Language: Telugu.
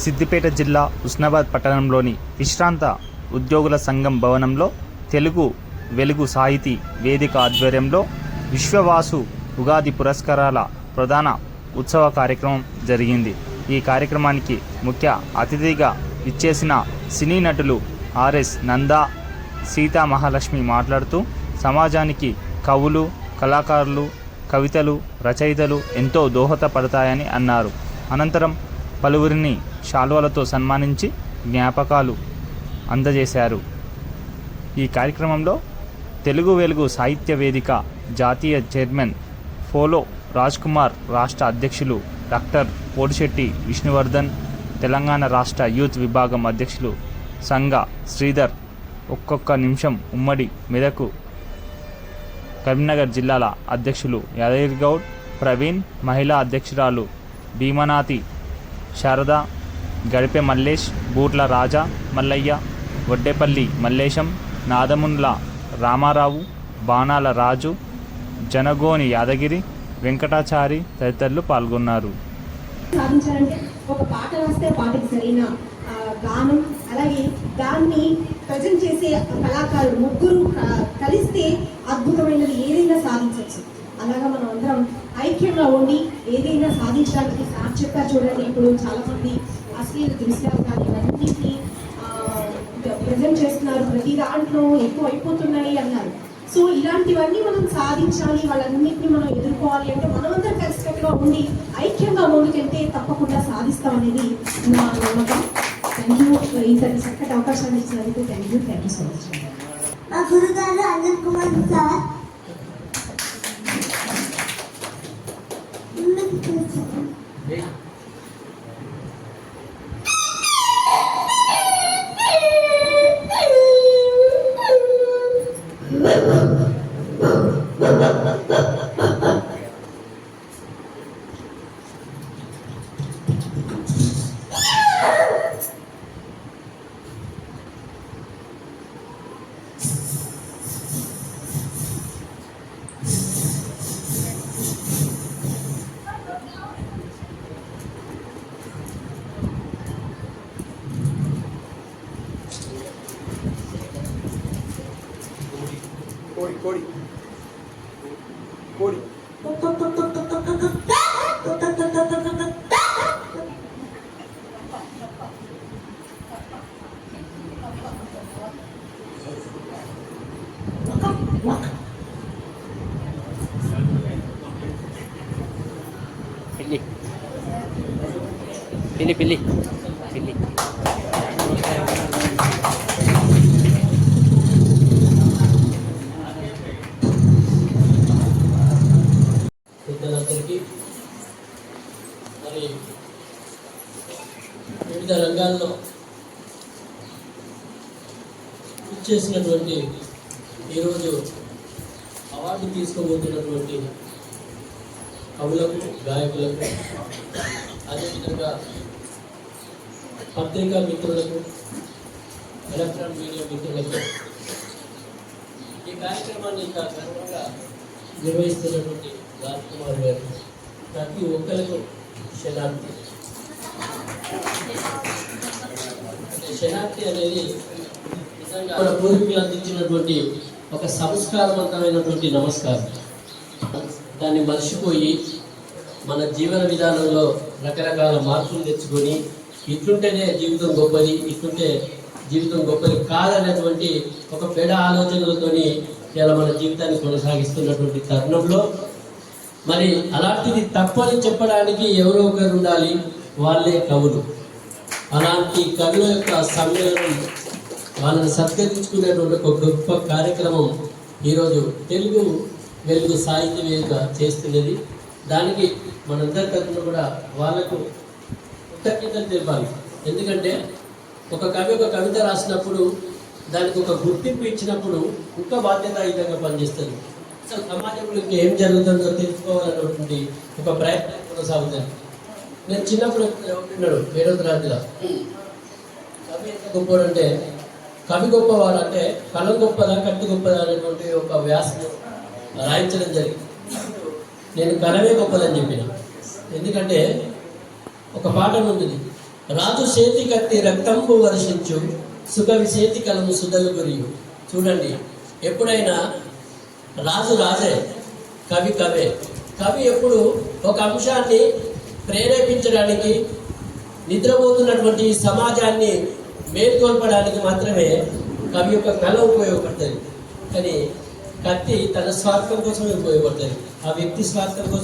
సిద్దిపేట జిల్లా ఉస్నాబాద్ పట్టణంలోని విశ్రాంత ఉద్యోగుల సంఘం భవనంలో తెలుగు వెలుగు సాహితీ వేదిక ఆధ్వర్యంలో విశ్వవాసు ఉగాది పురస్కారాల ప్రధాన ఉత్సవ కార్యక్రమం జరిగింది. ఈ కార్యక్రమానికి ముఖ్య అతిథిగా ఇచ్చేసిన సినీ నటులు ఆర్ఎస్ నందా సీతా మహాలక్ష్మి మాట్లాడుతూ సమాజానికి కవులు కళాకారులు కవితలు రచయితలు ఎంతో దోహదపడతాయని అన్నారు. అనంతరం పలువురిని శాల్వాలతో సన్మానించి జ్ఞాపకాలు అందజేశారు. ఈ కార్యక్రమంలో తెలుగు వెలుగు సాహిత్య వేదిక జాతీయ చైర్మన్ ఫోలో రాజ్ కుమార్ రాష్ట్ర అధ్యక్షులు డాక్టర్ పోడిశెట్టి విష్ణువర్ధన్ తెలంగాణ రాష్ట్ర యూత్ విభాగం అధ్యక్షులు సంగ శ్రీధర్ ఒక్కొక్క నిమిషం ఉమ్మడి మెదకు కరీంనగర్ జిల్లాల అధ్యక్షులు యాదగిరి గౌడ్ ప్రవీణ్ మహిళా అధ్యక్షురాలు భీమనాథి శారద గడిపె మల్లేష్ బూట్ల రాజా మల్లయ్య వడ్డేపల్లి మల్లేశం నాదముండ్ల రామారావు బాణాల రాజు జనగోని యాదగిరి వెంకటాచారి తదితరులు పాల్గొన్నారు. సాధించాలంటే ఒక పాట రాస్తే ఆ పాటకి సరైన గానం అలాగే దాన్ని ప్రజెంట్ చేసే కళాకారులు ముగ్గురు కలిస్తే అద్భుతమైనది ఏదైనా సాధించవచ్చు. అలాగా మనం అందరం ఐక్యంగా ఉండి ఏదైనా సాధించడానికి సార్ చెప్పారు చూడండి. ఇప్పుడు చాలామంది అశ్లీల దృశ్యాలు కానీ ఇవన్నిటిని ప్రజెంట్ చేస్తున్నారు. ప్రతి దాంట్లో ఎక్కువ అయిపోతున్నాయి అన్నారు. సో ఇలాంటివన్నీ మనం సాధించాలి. వాళ్ళన్నింటినీ మనం ఎదుర్కోవాలి అంటే మనమందరం కలిసికట్టుగా ఉండి ఐక్యంగా ముందుకెళ్తే తప్పకుండా సాధిస్తాం అనేది నా నమ్మకం. థ్యాంక్ యూ ఇంత చక్కటి అవకాశాన్ని ఇచ్చినందుకు thank you thank you so much మా గురుగారు అనిల్ కుమార్ కోడి కోడి కోడి పిల్లి పిల్లి పిల్లి వివిధ రంగాల్లో ఇచ్చేసినటువంటి ఈరోజు అవార్డు తీసుకోబోతున్నటువంటి కవులకు గాయకులకు అదేవిధంగా పత్రికా మిత్రులకు ఎలక్ట్రానిక్ మీడియా మిత్రులకు ఈ కార్యక్రమాన్ని ఇంకా ఘనంగా నిర్వహిస్తున్నటువంటి రాజ్ కుమార్ గారు ప్రతి ఒక్కరికి శనార్థి అంటే అనేది మన పూర్వీకులు అందించినటువంటి ఒక సంస్కారవంతమైనటువంటి నమస్కారం. దాన్ని మర్చిపోయి మన జీవన విధానంలో రకరకాల మార్పులు తెచ్చుకొని ఇట్లుంటేనే జీవితం గొప్పది ఇట్లుంటే జీవితం గొప్పది కాదనేటువంటి ఒక పెడ ఆలోచనలతోని ఇలా మన జీవితాన్ని కొనసాగిస్తున్నటువంటి తరుణంలో మరి అలాంటిది తప్పని చెప్పడానికి ఎవరో ఒకరు ఉండాలి. వాళ్ళే కవులు. అలాంటి కవుల యొక్క సమ్మేళనం వాళ్ళని సత్కరించుకునేటువంటి ఒక గొప్ప కార్యక్రమం ఈరోజు తెలుగు వెలుగు సాహిత్య వేదిక చేస్తున్నది. దానికి మనందరి తరఫున కూడా వాళ్ళకు కృతజ్ఞతలు తెలిపాలి. ఎందుకంటే ఒక కవి ఒక కవిత రాసినప్పుడు దానికి ఒక గుర్తింపు ఇచ్చినప్పుడు ఇంకా బాధ్యతాయుతంగా పనిచేస్తుంది. అసలు సమాజంలో ఇంకా ఏం జరుగుతుందో తెలుసుకోవాలన్నటువంటి ఒక ప్రయత్నం కొనసాగుతాను. నేను చిన్నప్పుడు ఉంటున్నాడు ఏడవ తరగతిలో కవి ఎంత గొప్పవాడు అంటే కవి గొప్పవాడు అంటే కళ గొప్పదా కట్టు గొప్పదా అనేటువంటి ఒక వ్యాసం రాయించడం జరిగింది. నేను కళమే గొప్పదని చెప్పిన. ఎందుకంటే ఒక పాట ఉంటుంది రాజు చేతి కత్తి రక్తంపు వర్షించు సుఖవి చేతి కలము సుధలు గురియు చూడండి ఎప్పుడైనా రాజు రాజే కవి కవే. కవి ఎప్పుడు ఒక అంశాన్ని ప్రేరేపించడానికి నిద్రపోతున్నటువంటి సమాజాన్ని మేల్కొల్పడానికి మాత్రమే కవి యొక్క కళ ఉపయోగపడుతుంది. కానీ కత్తి తన స్వార్థం కోసమే ఉపయోగపడుతుంది. ఆ వ్యక్తి స్వార్థం కోసం